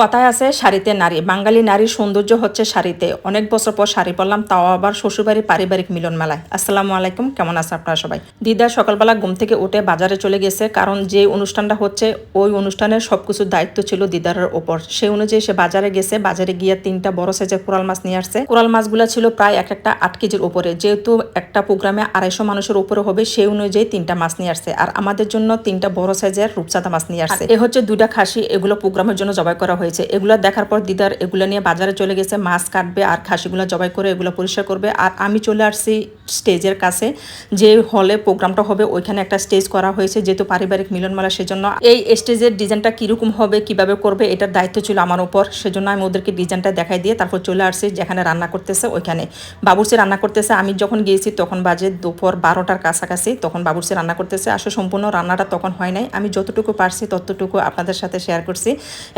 কথায় আছে শাড়িতে নারী। বাঙালি নারীর সৌন্দর্য হচ্ছে শাড়িতে। অনেক বছর পর শাড়ি পরলাম তাও আবার শ্বশুরবাড়ি পারিবারিক মিলন মেলায়। আসসালামু আলাইকুম কেমন আছে আপনারা সবাই? দিদা সকালবেলা ঘুম থেকে উঠে বাজারে চলে গেছে কারণ যে অনুষ্ঠানটা হচ্ছে ওই অনুষ্ঠানের সবকিছুর দায়িত্ব ছিল দিদারের ওপর। সেই অনুযায়ী সে বাজারে গেছে বাজারে গিয়ে তিনটা বড় সাইজের কোরাল মাছ নিয়ে আসছে। কোরাল মাছগুলো ছিল প্রায় এক একটা আট কেজির উপরে। যেহেতু একটা প্রোগ্রামে আড়াইশো মানুষের উপরে হবে সেই অনুযায়ী তিনটা মাছ নিয়ে আসছে। আর আমাদের জন্য তিনটা বড় সাইজের রূপচাঁদা মাছ নিয়ে আসছে। এ হচ্ছে দুইটা খাসি এগুলো প্রোগ্রামের জন্য জবাই করা হয়েছে। এগুলো দেখার পর দিদার এগুলো নিয়ে বাজারে চলে গেছে, মাছ কাটবে আর খাসিগুলো জবাই করে এগুলো পরিষ্কার করবে। আর আমি চলে আসছি স্টেজের কাছে, যে হলে প্রোগ্রামটা হবে ওইখানে একটা স্টেজ করা হয়েছে, যেহেতু পারিবারিক মিলনমেলা সেজন্য। এই স্টেজের ডিজাইনটা কীরকম হবে, কীভাবে করবে, এটার দায়িত্ব ছিল আমার উপর। সেজন্য আমি ওদেরকে ডিজাইনটা দেখাই দিয়ে তারপর চলে আসছি যেখানে রান্না করতেছে ওইখানে। বাবুর্চি রান্না করতেছে, আমি যখন গিয়েছি তখন বাজে দুপুর বারোটার কাছাকাছি, তখন বাবুর্চি রান্না করতেছে। আসলে সম্পূর্ণ রান্নাটা তখন হয় নাই। আমি যতটুকু পারছি ততটুকু আপনাদের সাথে শেয়ার করছি।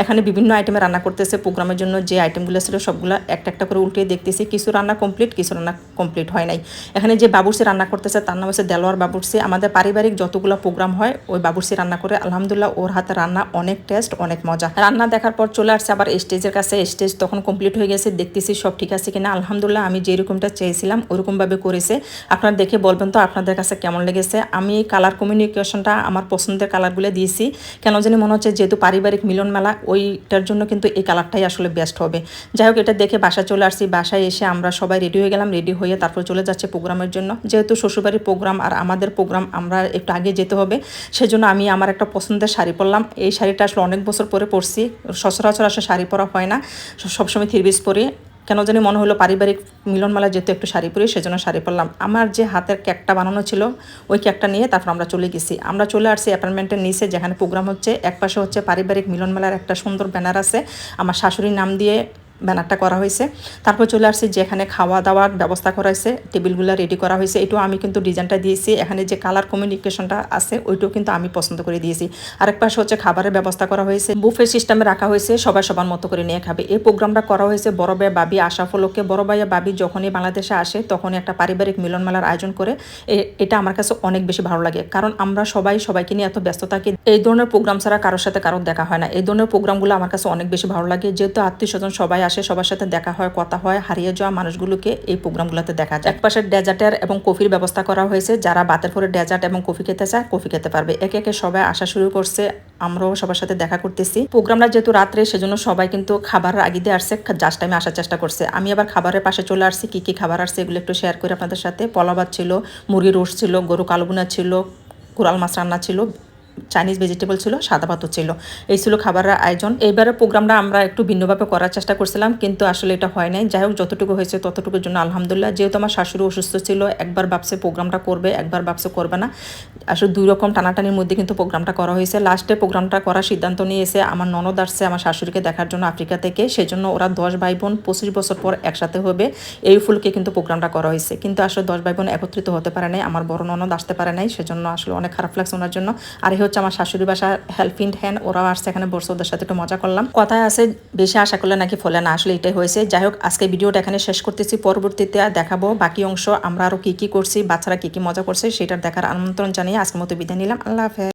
এখানে বিভিন্ন আইটেমে রান্না করতেছে প্রোগ্রামের জন্য যে আইটেমগুলো ছিল সবগুলো একটা একটা করে উল্টে দেখতেছি। কিছু রান্না কমপ্লিট কিছু রান্না কমপ্লিট হয় নাই। এখানে যে বাবুর্চি রান্না করতেছে, তার নাম হচ্ছে দেলোয়ার বাবুর্চি। আমাদের পারিবারিক যতগুলো প্রোগ্রাম হয়, ওই বাবুর্চি রান্না করে আলহামদুলিল্লাহ ওর হাতে রান্না অনেক টেস্ট অনেক মজা। রান্না দেখার পর চলে আসছে আবার স্টেজের কাছে। স্টেজ তখন কমপ্লিট হয়ে গেছে, দেখতেছি সব ঠিক আছে কিনা। আলহামদুলিল্লাহ আমি যেরকমটা চেয়েছিলাম, ওরকমভাবে করেছে। আপনারা দেখে বলবেন তো আপনাদের কাছে কেমন লেগেছে। আমি কালার কমিউনিকেশনটা আমার পছন্দের কালারগুলো দিয়েছি। কেন জানি মনে হচ্ছে যেহেতু পারিবারিক মিলন মেলা ওইটার জন্য কিন্তু এই কালারটাই আসলে বেস্ট হবে। যাই হোক, এটা দেখে বাসা চলে আসছি। বাসায় এসে আমরা সবাই রেডি হয়ে গেলাম রেডি হয়ে তারপর চলে যাচ্ছে প্রোগ্রামের জন্য। যেহেতু শ্বশুরবাড়ির প্রোগ্রাম আর আমাদের প্রোগ্রাম আমরা একটু আগে যেতে হবে, সেজন্য আমি আমার একটা পছন্দের শাড়ি পরলাম। এই শাড়িটা আসলে অনেক বছর পরে পরছি। সচরাচর আসলে শাড়ি পরা হয় না। সবসময় থ্রি পিস পরি। কেন জানি মনে হলো পারিবারিক মিলনমেলা যেহেতু একটু শাড়ি পরি, সেজন্য শাড়ি পরলাম। আমার যে হাতের কেকটা বানানো ছিল, ওই কেকটা নিয়ে তারপর আমরা চলে গেছি। আমরা চলে আসছি অ্যাপার্টমেন্টের নিচে, যেখানে প্রোগ্রাম হচ্ছে। একপাশে হচ্ছে পারিবারিক মিলনমেলার একটা সুন্দর ব্যানার আছে। আমার শাশুড়ির নাম দিয়ে ব্যানারটা করা হয়েছে। তারপর চলে আসছি যেখানে খাওয়া দাওয়ার ব্যবস্থা করা হয়েছে, টেবিলগুলো রেডি করা হয়েছে। এটাও আমি কিন্তু ডিজাইনটা দিয়েছি। এখানে যে কালার কমিউনিকেশনটা আছে, ওইটাও কিন্তু আমি পছন্দ করে দিয়েছি। আরেক পাশে হচ্ছে খাবারের ব্যবস্থা করা হয়েছে। বুফে সিস্টেমে রাখা হয়েছে, সবাই সবার মতো করে নিয়ে খাবে। এই প্রোগ্রামটা করা হয়েছে বড় ভাই বাবি আশা ফলকে বড় ভাইয়া বাবি যখনই বাংলাদেশে আসে, তখনই একটা পারিবারিক মিলন মেলার আয়োজন করে। এটা আমার কাছে অনেক বেশি ভালো লাগে। কারণ আমরা সবাই সবাইকে নিয়ে এত ব্যস্ত থাকি। এই ধরনের প্রোগ্রাম ছাড়া কারোর সাথে কারোর দেখা হয় না। এই ধরনের প্রোগ্রামগুলো আমার কাছে অনেক বেশি ভালো লাগে। যেহেতু আত্মীয় স্বজন সবাই আসে, সবার সাথে দেখা হয়, কথা হয়, হারিয়ে যাওয়া মানুষগুলোকে এই প্রোগ্রামগুলোতে দেখা যায়। একপাশে ডেজার্টের এবং কফির ব্যবস্থা করা হয়েছে, যারা বাতের পরে ডেজার্ট এবং কফি খেতে চায়, কফি খেতে পারবে। একে একে সবাই আসা শুরু করছে, আমরাও সবার সাথে দেখা করতেছি। প্রোগ্রামটা যেহেতু রাত্রে, সেজন্য সবাই কিন্তু খাবারের দিয়ে আসছে জাস্ট টাইমে আসার চেষ্টা করছে। আমি আবার খাবারের পাশে চলে আসছি, কি কি খাবার আসছে এগুলো একটু শেয়ার করি আপনাদের সাথে। পলাবাদ ছিল, মুরগির রোস ছিল, গরু কালবুনা ছিল, কোরাল মাছ রান্না ছিল চাইনিজ ভেজিটেবল ছিল, সাদা পাতর ছিল। এই ছিল খাবারের আয়োজন। এইবারের প্রোগ্রামটা আমরা একটু ভিন্নভাবে করার চেষ্টা করছিলাম, কিন্তু আসলে এটা হয় নাই। যাই হোক, যতটুকু হয়েছে ততটুকুর জন্য আলহামদুলিল্লাহ। যেহেতু আমার শাশুড়ি অসুস্থ ছিল, একবার ভাবছে প্রোগ্রামটা করবে, একবার ভাবছে করবে না। আসলে দুই রকম টানাটানির মধ্যে কিন্তু প্রোগ্রামটা করা হয়েছে। লাস্টে প্রোগ্রামটা করার সিদ্ধান্ত নিয়ে এসে আমার ননদ আসছে আমার শাশুড়িকে দেখার জন্য আফ্রিকা থেকে। সেজন্য ওরা দশ ভাই বোন পঁচিশ বছর পর একসাথে হবে। এই ফুলকে কিন্তু প্রোগ্রামটা করা হয়েছে। কিন্তু আসলে দশ ভাই বোন একত্রিত হতে পারে নাই, আমার বড় ননদ আসতে পারে নাই। সেজন্য আসলে অনেক খারাপ লাগছে ওনার জন্য। আর হচ্ছে আমার শাশুড়ি বাসা হেল্পিং হ্যান্ড ওরাও আসছে এখানে বসে ওদের সাথে একটু মজা করলাম। কথায় আছে, বেশি আশা করলে নাকি ফলে না, আসলে এটাই হয়েছে। যাই হোক, আজকে ভিডিওটা এখানে শেষ করতেছি। পরবর্তীতে দেখাবো বাকি অংশ, আমরা আরও কি কি করছি, বাচ্চারা কি কি মজা করছে, সেটার দেখার আমন্ত্রণ জানিয়ে আজকের মতো বিদায় নিলাম। আল্লাহ হাফেজ।